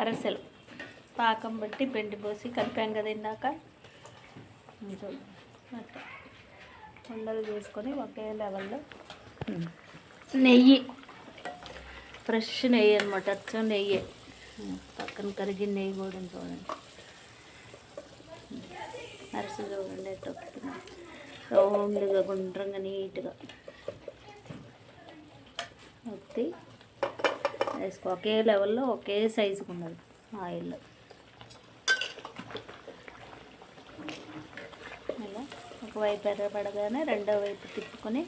అరసెలు. పాకం బట్టి పిండి పోసి కలిపాం కదా ఇందాక. కొంచెం అట్లా ఉండలు చేసుకొని ఒకే లెవెల్లో. నెయ్యి ఫ్రెష్ నెయ్యి అనమాట అచ్చం నెయ్యి. పక్కన కరిగిన నెయ్యి కూడా చూడండి. అరసలు చూడండి రౌండ్గా గుండ్రంగా నీట్గా. ఒత్తి వేసుకో. ఒకే లెవెల్లో ఒకే సైజుకి ఉండదు ఆయిల్. ఇలా ఒకవైపు ఎర్రపడగానే రెండో వైపు తిప్పుకొని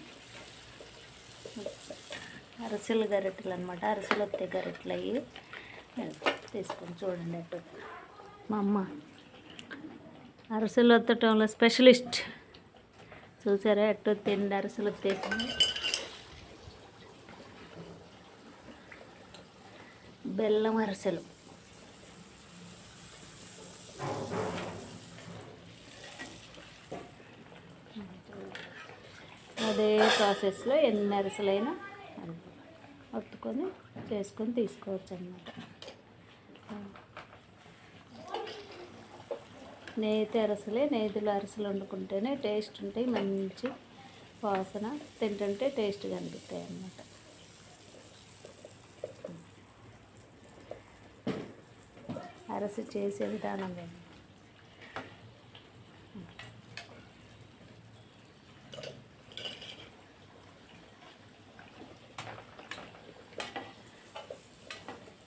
అరిసెలు గరిటెలు అనమాట అరిసెలు వస్తే గరిటెలు అయ్యి తీసుకొని చూడండి అటు మా అమ్మ అరిసెలు వత్తటంలో స్పెషలిస్ట్. చూసారా ఎట్టు తిండి అరిసెలు తీసింది బెల్లం అరసెలు. అదే ప్రాసెస్లో ఎన్ని అరసలైనా ఒత్తుకొని చేసుకొని తీసుకోవచ్చు అన్నమాట నేతి అరసలే నేతిలో అరసలు వండుకుంటేనే టేస్ట్ ఉంటాయి మంచి వాసన తింటుంటే టేస్ట్గా అనిపిస్తాయి అన్నమాట అరసి చేసే విధానం ఏంటి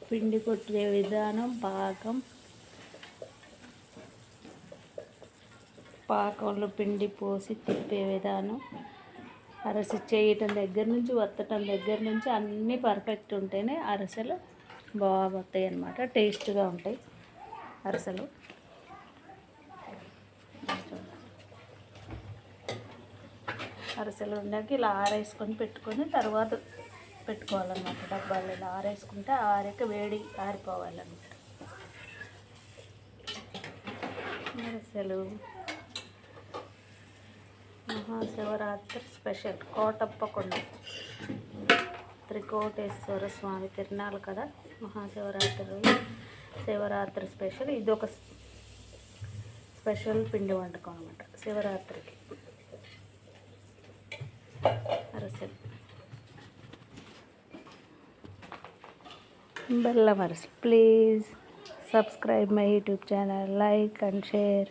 పిండి కొట్టే విధానం పాకం. పాకంలో పిండి పోసి తిప్పే విధానం. అరసి చేయటం దగ్గర నుంచి వత్తటం దగ్గర నుంచి అన్నీ పర్ఫెక్ట్ ఉంటేనే అరసలు వస్తాయి అన్నమాట టేస్ట్గా ఉంటాయి. అరసలు. అరసలు ఉండకి ఇలా ఆరేసుకొని పెట్టుకొని తర్వాత పెట్టుకోవాలన్నమాట. డబ్బాలు ఇలా ఆరేసుకుంటే ఆరేక వేడి ఆరిపోవాలన్నమాట. అరసలు. మహాశివరాత్రి స్పెషల్ కోటప్పకొండ. త్రికోటేశ్వర స్వామి తిరునాళ్ళు కదా. మహాశివరాత్రి రోజు. శివరాత్రి స్పెషల్. ఇది ఒక స్పెషల్ పిండి వంటకం అనమాట శివరాత్రికి. అరసలు బెల్లం అరసలు please subscribe my YouTube channel. Like and share.